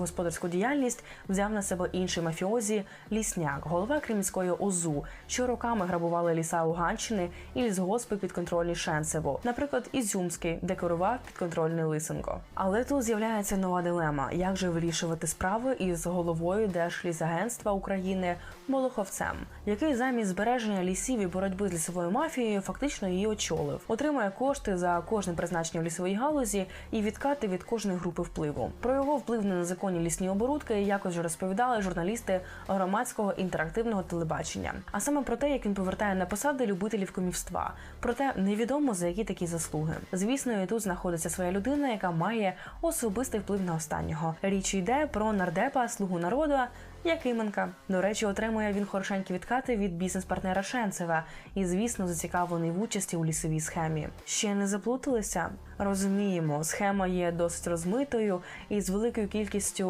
Господарську діяльність взяв на себе інший мафіозі Лісняк, голова Кремінської ОЗУ, що роками грабували ліса Луганщини і лісгоспи підконтрольні Шенцево, наприклад, Ізюмський, де керував підконтрольний Лисенко. Але тут з'являється нова дилема: як же вирішувати справи із головою Держлісагентства України Молоховцем, який замість збереження лісів і боротьби з лісовою мафією фактично її очолив, отримує кошти за кожне призначення в лісовій галузі і відкати від кожної групи впливу. Про його вплив на незаконні лісні оборудки якось вже розповідали журналісти громадського інтерактивного телебачення. А саме про те, як він повертає на посади любителів комівства. Проте невідомо за які такі заслуги. Звісно, і тут знаходиться своя людина, яка має особистий вплив на останнього. Річ йде про нардепа слугу народу. Якименка. До речі, отримує він хорошенькі відкати від бізнес-партнера Шенцева і, звісно, зацікавлений в участі у лісовій схемі. Ще не заплуталися? Розуміємо, схема є досить розмитою і з великою кількістю